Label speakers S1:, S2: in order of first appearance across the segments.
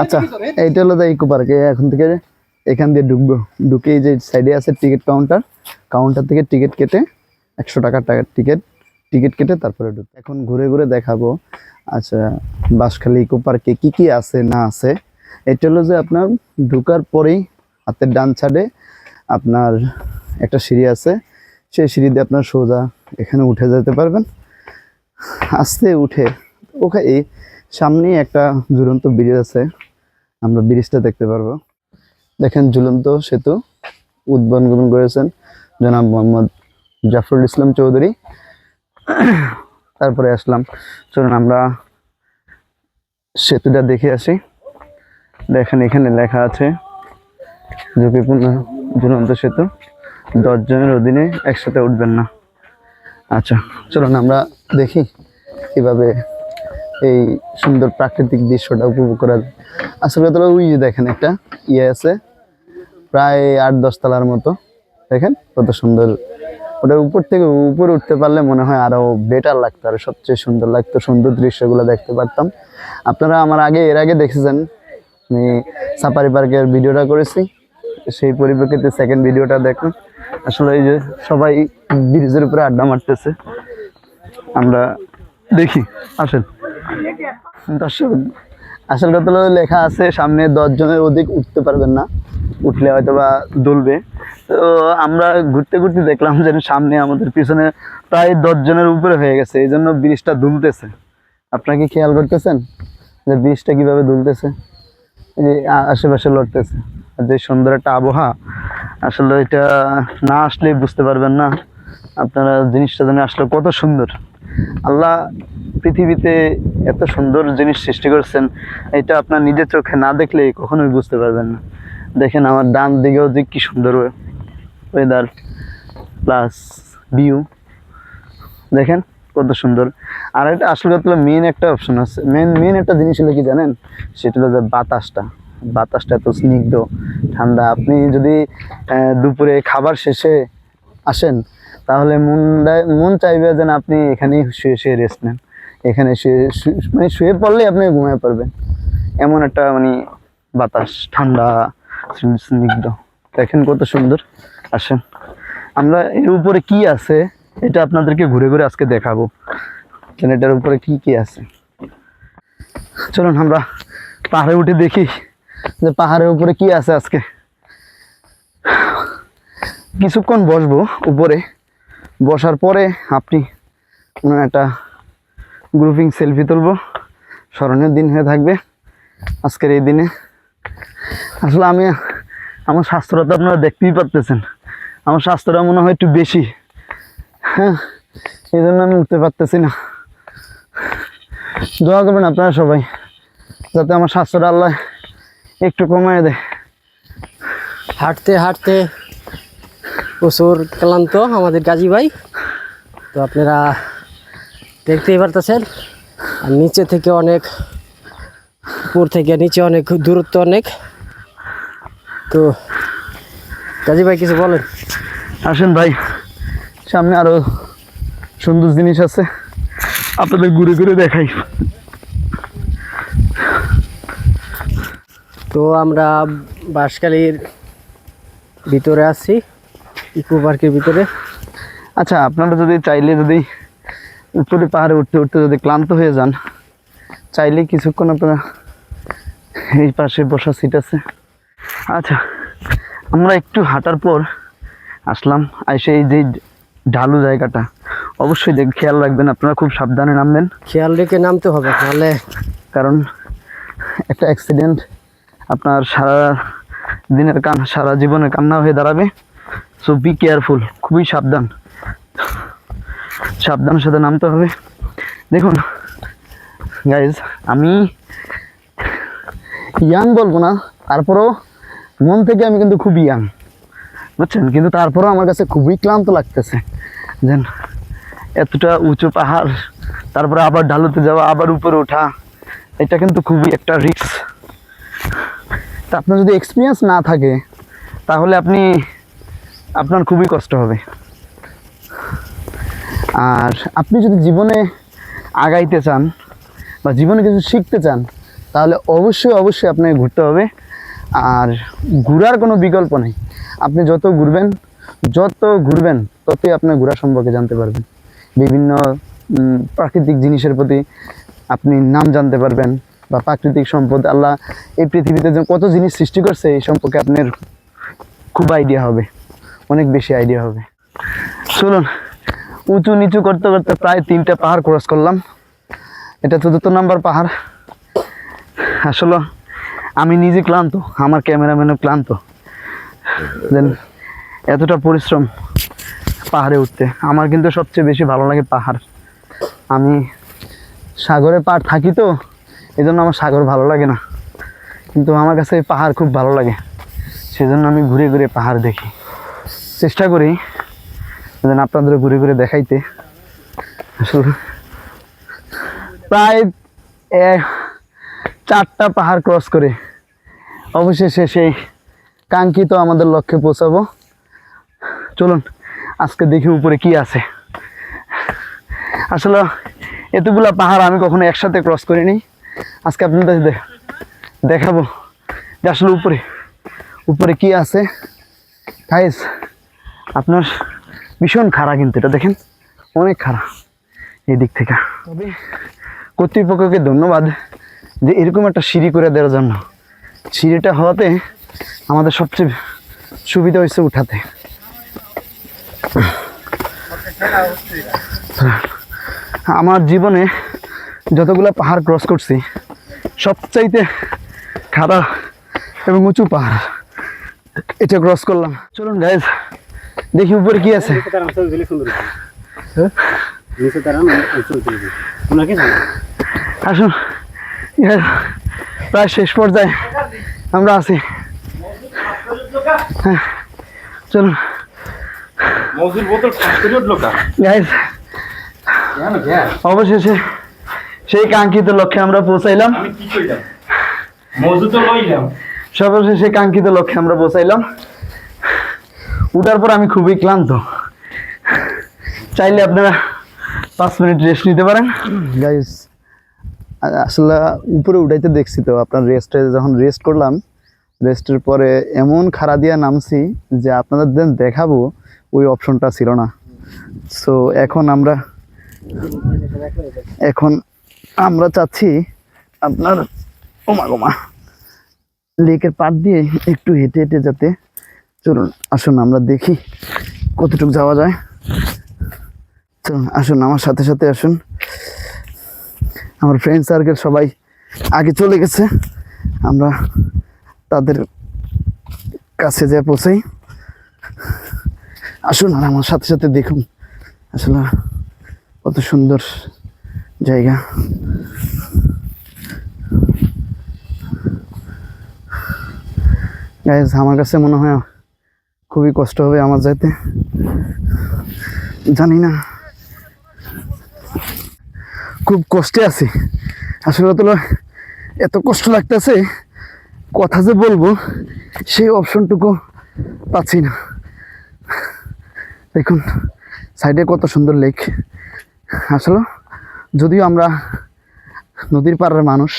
S1: আচ্ছা এইটা হলো ইকো পার্কে এখন থেকে এখান দিয়ে ঢুকবো। ঢুকে এই যে সাইডে আছে টিকিট কাউন্টার কাউন্টার থেকে টিকিট কেটে একশো টাকার টাকার টিকিট টিকিট কেটে তারপরে ঢুক এখন ঘুরে ঘুরে দেখাবো। আচ্ছা বাঁশখালী ইকো পার্কে কি কি আছে না আছে? এটা হলো যে আপনার ঢুকার পরেই হাতের ডান ছাড়ে আপনার একটা সিঁড়ি আছে। সেই সিঁড়ি দিয়ে আপনার সোজা এখানে উঠে যেতে পারবেন। আস্তে উঠে ওখানে এই সামনেই একটা ঝুলন্ত ব্রিজ আছে। আমরা ব্রিজটা দেখতে পারব। দেখেন ঝুলন্ত সেতু উদ্বোধন করেছেন জনাব মোহাম্মদ জাফরুল ইসলাম চৌধুরী। তারপরে আসলাম, চলুন আমরা সেতুটা দেখে আসি। দেখেন এখানে লেখা আছে, ঝুঁকিপূর্ণ ঝুলন্ত সেতু। দশজনের অধীনে একসাথে উঠবেন না। আচ্ছা চলুন আমরা দেখি কীভাবে এই সুন্দর প্রাকৃতিক দৃশ্যটা উপভোগ করা যায়। আসলে তো ওই যে দেখেন একটা ইয়ে আছে, প্রায় আট দশ তলার মতো। দেখেন কত সুন্দর। ওটার উপর থেকে উপরে উঠতে পারলে মনে হয় আরও বেটার লাগতো, আরও সবচেয়ে সুন্দর লাগতো। সুন্দর দৃশ্যগুলো দেখতে পারতাম। আপনারা আমার আগে, এর আগে দেখেছেন, আমি সাফারি পার্কের ভিডিওটা করেছি। সেই পরিপ্রেক্ষিতে সেকেন্ড ভিডিওটা দেখুন আসলে এই যে সবাই ব্রিজের উপরে আড্ডা মারতেছে। আমরা দেখি, আসেন। দর্শক, আসল কথা হলো লেখা আছে, সামনে দশ জনের অধিক উঠতে পারবেন না, উঠলে হয়তো বা দুলবে। তো আমরা ঘুরতে ঘুরতে দেখলাম যে সামনে আমাদের পিছনে প্রায় দশ জনের উপরে হয়ে গেছে, এই জন্য ব্রিজটা দুলতেছে। আপনারা কি খেয়াল করতেছেন যে ব্রিজটা কীভাবে দুলতেছে? যে আশেপাশে লড়তেছে। আর যে সুন্দর একটা আবহাওয়া, আসলে এটা না আসলে বুঝতে পারবেন না। আপনারা জিনিসটা জানে আসলে কত সুন্দর। আল্লাহ পৃথিবীতে এত সুন্দর জিনিস সৃষ্টি করছেন, এটা আপনার নিজের চোখে না দেখলে কখনোই বুঝতে পারবেন না। দেখেন আমার ডান দিকেও যে কি সুন্দর ওয়েদার প্লাস ভিউ দেখেন কত সুন্দর। আর একটা আসলে কথা মেন একটা অপশন আছে। মেন মেন একটা জিনিস হলো কি জানেন? সেটা হলো যে বাতাসটা। বাতাসটা এত স্নিগ্ধ, ঠান্ডা। আপনি যদি দুপুরে খাবার শেষে আসেন, তাহলে মনটায় মন চাইবে যেন আপনি এখানেই শুয়ে শুয়ে রেস্ট নেন। এখানে শুয়ে মানে শুয়ে পড়লেই আপনি ঘুমিয়ে পড়বেন। এমন একটা মানে বাতাস, ঠান্ডা স্নিগ্ধ। দেখেন কত সুন্দর। আসেন। আমরা এর উপরে কি আছে, এটা আপনাদেরকে ঘুরে ঘুরে আজকে দেখাবো। কেন এটার উপরে কি কি আছে? চলুন আমরা পাহাড়ে উঠে দেখি যে পাহাড়ের উপরে কি আছে আজকে। কিছুক্ষণ বসবো উপরে। বসার পরে আপনি একটা গ্রুপিং সেলফি তুলবো। স্মরণীয় দিন হয়ে থাকবে আজকের এই দিনে। আসলে আমি, আমার স্বাস্থ্যটা তো আপনারা দেখতেই পারতেছেন। আমার স্বাস্থ্যটা মনে হয় একটু বেশি। হ্যাঁ এই জন্য আমি উঠতে পারতেছি না। দোয়া করবেন আপনারা সবাই, যাতে আমার স্বাস্থ্যটা আল্লাহ একটু কমায় দেয়।
S2: হাঁটতে হাঁটতে প্রচুর ক্লান্ত আমাদের গাজী ভাই। তো আপনারা দেখতেই পারতেছেন? আর নিচে থেকে অনেক উপর থেকে নিচে অনেক দূরত্ব অনেক। তো গাজী ভাই কিছু বলেন?
S1: আসেন ভাই সামনে আরও সুন্দর জিনিস আছে। আপনাদের ঘুরে ঘুরে দেখাই।
S2: তো আমরা বাঁশখালীর ভিতরে আছি ইকো পার্কের ভিতরে।
S1: আচ্ছা আপনারা যদি চাইলে যদি উপরে পাহাড়ে উঠতে উঠতে যদি ক্লান্ত হয়ে যান চাইলে কিছুক্ষণ আপনারা এই পাশে বসা সিট আছে। আচ্ছা আমরা একটু হাঁটার পর আসলাম। এসে এই যে ঢালু জায়গাটা অবশ্যই দেখ খেয়াল রাখবেন আপনারা খুব সাবধানে নামবেন।
S2: খেয়াল রেখে নামতে হবে নাহলে
S1: কারণ একটা অ্যাক্সিডেন্ট আপনার সারা দিনের কান সারা জীবনের কান্না হয়ে দাঁড়াবে। সো বি কেয়ারফুল খুবই সাবধান। সাবধানের সাথে নামতে হবে। দেখুন গাইজ আমি ইয়াং বলব না, তারপরেও মন থেকে আমি কিন্তু খুব ইয়াং বুঝছেন? কিন্তু তারপরেও আমার কাছে খুবই ক্লান্ত লাগতেছে। যেন এতটা উঁচু পাহাড়, তারপরে আবার ঢালুতে যাওয়া, আবার উপরে ওঠা, এটা কিন্তু খুবই একটা রিস্ক তা আপনার যদি এক্সপিরিয়েন্স না থাকে, তাহলে আপনি, আপনার খুবই কষ্ট হবে। আর আপনি যদি জীবনে আগাইতে চান বা জীবনে কিছু শিখতে চান, তাহলে অবশ্যই অবশ্যই আপনাকে ঘুরতে হবে। আর ঘোরার কোনো বিকল্প নেই। আপনি যত ঘুরবেন যত ঘুরবেন, ততই আপনার ঘোরা সম্পর্কে জানতে পারবেন। বিভিন্ন প্রাকৃতিক জিনিসের প্রতি আপনি নাম জানতে পারবেন বা প্রাকৃতিক সম্পদ। আল্লাহ এই পৃথিবীতে যে কত জিনিস সৃষ্টি করছে, এই সম্পর্কে আপনার খুব আইডিয়া হবে। অনেক বেশি আইডিয়া হবে। চলুন উঁচু নিচু করতে করতে প্রায় তিনটা পাহাড় ক্রস করলাম। এটা চতুর্থ নাম্বার পাহাড়। আসলে আমি নিজে ক্লান্ত, আমার ক্যামেরাম্যানও ক্লান্ত। দেন এতটা পরিশ্রম পাহাড়ে উঠতে। আমার কিন্তু সবচেয়ে বেশি ভালো লাগে পাহাড়। আমি সাগরে পার থাকি তো এই জন্য আমার সাগর ভালো লাগে না। কিন্তু আমার কাছে পাহাড় খুব ভালো লাগে। সেজন্য আমি ঘুরে ঘুরে পাহাড় দেখি। চেষ্টা করি যেন আপনাদের ঘুরে ঘুরে দেখাইতে। আসলে প্রায় চারটা পাহাড় ক্রস করে অবশেষে সেই কাঙ্ক্ষিত আমাদের লক্ষ্যে পৌঁছাবো। চলুন, আজকে দেখি উপরে কি আছে। আসলে এতগুলা পাহাড় আমি কখনো একসাথে ক্রস করিনি। আজকে আপনাদের দেখাবো যে আসলে উপরে উপরে কি আছে। আপনার ভীষণ খাড়া কিন্তু এটা দেখেন? অনেক খাড়া এই দিক থেকে। তবে? কর্তৃপক্ষকে ধন্যবাদ যে এরকম একটা সিঁড়ি করে দেওয়ার জন্য। সিঁড়িটা হওয়াতে আমাদের সবচেয়ে সুবিধা হয়েছে উঠাতে। আমার জীবনে যতগুলো পাহাড় ক্রস করছি সবচাইতে খারাপ এবং উঁচু পাহাড় এটা ক্রস করলাম। চলুন গাইজ দেখি উপরে কি আছে।
S3: হ্যাঁ জানো?
S1: আসুন। প্রায় শেষ পর্যায়ে আমরা আছি। হ্যাঁ চলুন। অবশেষে সেই কাঙ্ক্ষিত লক্ষ্যে আমরা পৌঁছাইলাম। সর্বশেষে কাঙ্ক্ষিত লক্ষ্যে আমরা পৌঁছাইলাম। উঠার পর আমি খুবই ক্লান্ত। চাইলে আপনারা পাঁচ মিনিট রেস্ট নিতে পারেন। গাইস আসলে উপরে উঠাইতে দেখছি তো, আপনার রেস্টে যখন রেস্ট করলাম রেস্টের পরে এমন খাড়া দিয়া নামছি যে আপনাদের দেন দেখাবো, ওই অপশনটা ছিল না। সো এখন আমরা এখন আমরা চাচ্ছি আপনার, ওমা গোমা লেকের পাড় দিয়ে একটু হেঁটে হেঁটে যাতে চলুন, আসুন আমরা দেখি কতটুকু যাওয়া যায়। চলুন, আসুন, আমার সাথে সাথে আসুন। আমার ফ্রেন্ড সার্কেল সবাই আগে চলে গেছে। আমরা তাদের কাছে যা পৌঁছাই। আসুন আর আমার সাথে সাথে দেখুন। আসলে কত সুন্দর জায়গা। গাইজ আমার কাছে মনে হয় খুবই কষ্ট হবে আমার যাইতে। জানি না খুব কষ্টে আছি। আসলে তো এত কষ্ট লাগতেছে, কথা যে বলব, সেই অপশনটুকু পাচ্ছি না। দেখুন, সাইডে কত সুন্দর লেক। আসলে, যদিও আমরা নদীর পাড়ের মানুষ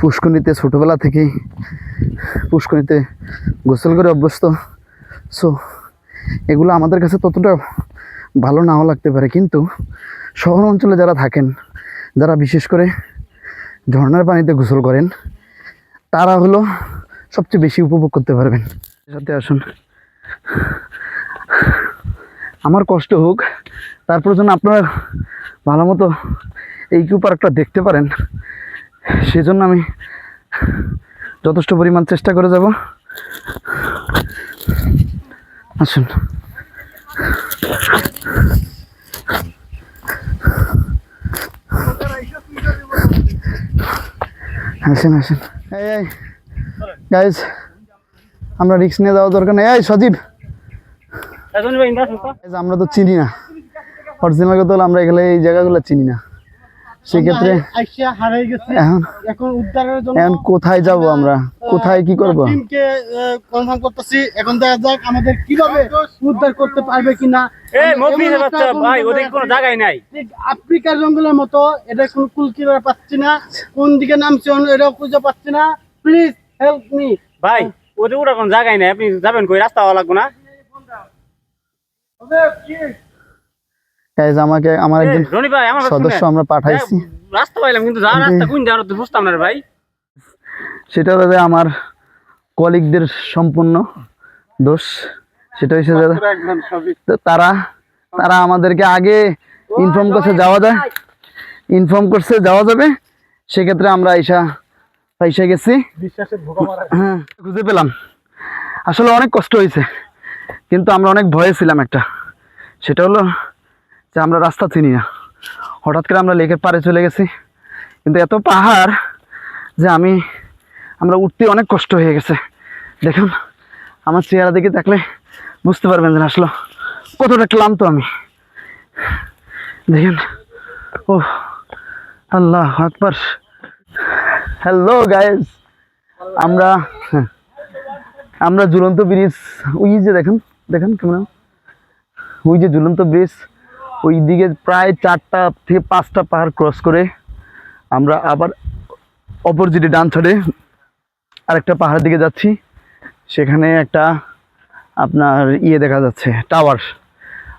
S1: পুষ্করণীতে ছোটোবেলা থেকেই পুষ্করণীতে গোসল করে অভ্যস্ত। সো এগুলো আমাদের কাছে ততটা ভালো নাও লাগতে পারে। কিন্তু শহর অঞ্চলে যারা থাকেন, যারা বিশেষ করে ঝর্নার পানিতে গোসল করেন, তারা হলো সবচেয়ে বেশি উপভোগ করতে পারবেন। সাথে আসুন। আমার কষ্ট হোক, তারপর যেন আপনারা ভালো মতো এই কিউ পার্কটা দেখতে পারেন। সেজন্য আমি যথেষ্ট পরিমাণ চেষ্টা করে যাব। আসুন। আসেন আসেন। এই গাইজ আমরা রিক্স নিয়ে যাওয়া দরকার নেই। এই সজীব। আমরা তো চিনি না। অরিজিনাল কথা হলো আমরা এখানে এই জায়গাগুলো চিনি না। সেক্ষেত্রে
S3: আইসা হারাই গেছে।
S1: এখন
S3: এখন উদ্ধারের
S1: কোথায় যাব আমরা কোথায় কি করব?
S3: টিমকে কনফার্ম করতেছি। এখন দেখা যাক আমাদের কীভাবে উদ্ধার করতে পারবে কিনা। আফ্রিকার জঙ্গলের মতো এটা কোন কুল কিনারা পাচ্ছি না। কোন দিকে নামছে এটাও খুঁজে পাচ্ছি না। প্লিজ হেল্প মি
S4: ভাই ওদের ওরা কোনো জায়গায় নাই। আপনি যাবেন কই? রাস্তা হওয়া লাগবে না?
S1: গাইজ আমাকে আমার একজন
S4: রনি ভাই আমার
S1: সদস্য আমরা পাঠাইছি।
S4: রাস্তা পাইলাম কিন্তু যা রাস্তা কোন যাওয়ার তো বুঝতাম না ভাই।
S1: সেটা হলো যে আমার কলিগদের সম্পূর্ণ দোষ। সেটা হচ্ছে তারা তারা আমাদেরকে আগে ইনফর্ম করছে যাওয়া যায়। ইনফর্ম করছে যাওয়া যাবে। সেক্ষেত্রে আমরা আইসা পয়সা গেছি। হ্যাঁ খুঁজে পেলাম। আসলে অনেক কষ্ট হয়েছে কিন্তু আমরা অনেক ভয়ে ছিলাম একটা। সেটা হলো যে আমরা রাস্তা চিনি না। হঠাৎ করে আমরা লেকের পাড়ে চলে গেছি। কিন্তু এত পাহাড় যে আমি আমরা উঠতে অনেক কষ্ট হয়ে গেছে। দেখুন আমার চেহারা দিকে দেখলে বুঝতে পারবেন যে আসলো কতটা ক্লান্ত আমি। দেখেন ও আল্লাহ আকবার। হ্যালো গাইজ আমরা হ্যাঁ, আমরা ঝুলন্ত ব্রিজ ওই যে দেখেন দেখেন কেমন ওই যে ঝুলন্ত ব্রিজ ওই দিকে প্রায় চারটা থেকে পাঁচটা পাহাড় ক্রস করে আমরা আবার অপরজিটে ডান ছাড়ে আরেকটা পাহাড়ের দিকে যাচ্ছি। সেখানে একটা আপনার ইয়ে দেখা যাচ্ছে টাওয়ার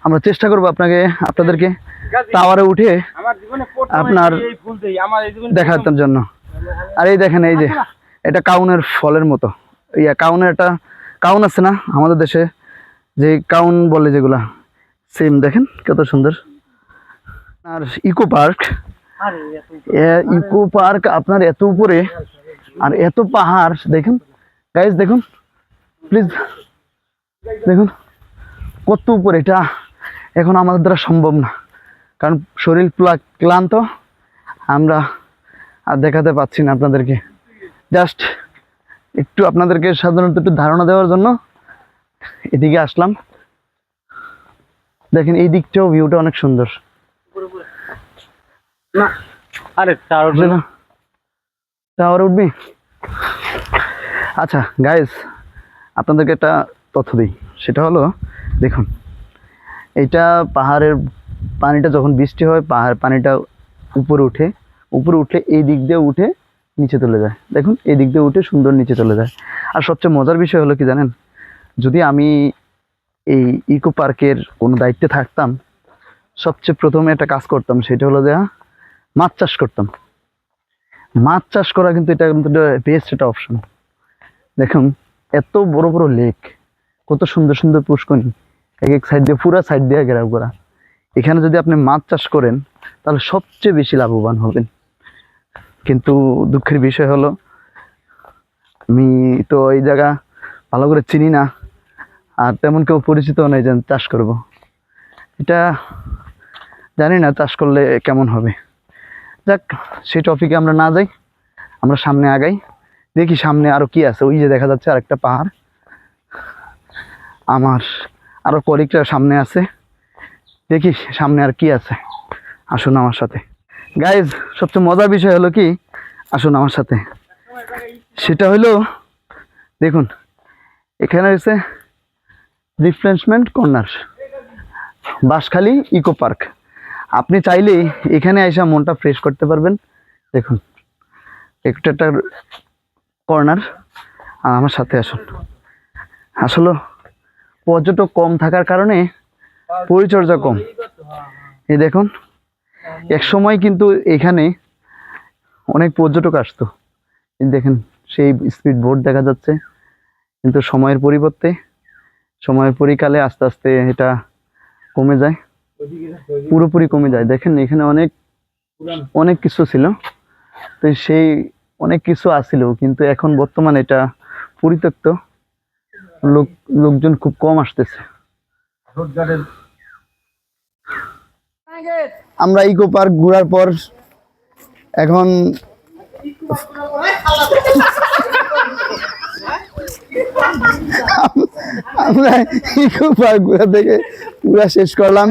S1: আমরা চেষ্টা করব আপনাকে আপনাদেরকে টাওয়ারে উঠে আপনার দেখাতাম জন্য। আর এই দেখেন এই যে এটা কাউনের ফলের মতো। ইয়া কাউনের একটা কাউন আছে না আমাদের দেশে? যে কাউন বলে যেগুলা। সেম দেখেন কত সুন্দর। আর ইকো পার্ক ইকো পার্ক আপনার এত উপরে আর এত পাহাড় দেখুন। গাইজ দেখুন প্লিজ দেখুন কত উপরে এটা এখন আমাদের দ্বারা সম্ভব না। কারণ শরীর ক্লান্ত আমরা আর দেখাতে পাচ্ছি না আপনাদেরকে। জাস্ট একটু আপনাদেরকে সাধারণত একটু ধারণা দেওয়ার জন্য এদিকে আসলাম। দেখেন এই দিকটাও ভিউটা অনেক সুন্দর।
S4: না আরে তার
S1: বুঝলে না। টাওয়ার উঠবি? আচ্ছা গাইস আপনাদেরকে একটা তথ্য দিই। সেটা হলো দেখুন এটা পাহাড়ের পানিটা যখন বৃষ্টি হয় পাহাড় পানিটা উপরে উঠে উপরে উঠলে এই দিক দিয়ে উঠে নিচে চলে যায়। দেখুন এই দিক দিয়ে উঠে সুন্দর নিচে চলে যায়। আর সবচেয়ে মজার বিষয় হলো কি জানেন? যদি আমি এই ইকো পার্কের কোনো দায়িত্বে থাকতাম। সবচেয়ে প্রথমে একটা কাজ করতাম, সেটা হলো যে মাছ চাষ করতাম। মাছ চাষ করা কিন্তু এটা কিন্তু বেস্ট একটা অপশন দেখুন, এত বড় বড় লেক কত সুন্দর সুন্দর পুষ্করণী, এক এক সাইড দিয়ে, পুরা সাইড দিয়ে ঘেরাও করা। এখানে যদি আপনি মাছ চাষ করেন, তাহলে সবচেয়ে বেশি লাভবান হবেন। কিন্তু দুঃখের বিষয় হলো, আমি তো এই জায়গা ভালো করে চিনি না। আর তেমন কেউ পরিচিত নেই যে চাষ করব। এটা জানি না চাষ করলে কেমন হবে। যাক, সেই টপিকে আমরা না যাই, আমরা সামনে আগাই। দেখি সামনে আরও কি আছে। ওই যে দেখা যাচ্ছে আরেকটা পাহাড়। আমার আরও কলিগটা সামনে আছে। দেখি সামনে আর কি আছে। আসুন আমার সাথে। গাইজ সবচেয়ে মজার বিষয় হলো কি? আসুন আমার সাথে। সেটা হলো, দেখুন, এখানে হচ্ছে refreshment corner, Banshkhali eco park. আপনি চাইলে এখানে এসে মনটা ফ্রেশ করতে পারবেন। দেখুন, একটু একটা কর্নার আমার সাথে আসুন। আসলে পর্যটক কম থাকার কারণে পরিচর্যা কম। এই দেখুন, এক সময় কিন্তু এখানে অনেক পর্যটক আসতো। দেখেন, সেই স্পিড বোট দেখা যাচ্ছে। কিন্তু সময়ের পরিবর্তে সময়ের পরিকালে আস্তে আস্তে এটা কমে যায়। পুরোপুরি কমে যায়। দেখেন এখানে অনেক অনেক কিছু ছিল। তো সেই অনেক কিছু আসছিল কিন্তু এখন বর্তমানে এটা পরিত্যক্ত। লোক, লোকজন খুব কম আসতেছে। আমরা ইকো পার্ক ঘোরার পর এখন আমরা ইকো পার্ক ঘোরা থেকে পুরা শেষ করলাম।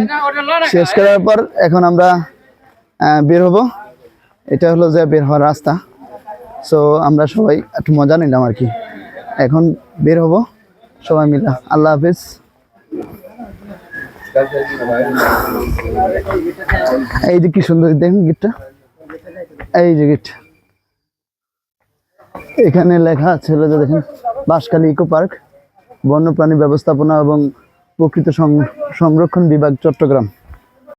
S1: শেষ করার পর এখন আমরা বের হব। এটা হলো যে বের হওয়ার রাস্তা। সো আমরা সবাই একটু মজা নিলাম আর কি। এখন বের হব সবাই মিলে। আল্লাহ হাফিজ। এই যে কি সুন্দর দেখুন গিটটা। এই যে গিট। এখানে লেখা আছে যে দেখেন বাঁশখালী ইকো পার্ক বন্যপ্রাণী ব্যবস্থাপনা এবং প্রকৃত সংরক্ষণ বিভাগ চট্টগ্রাম।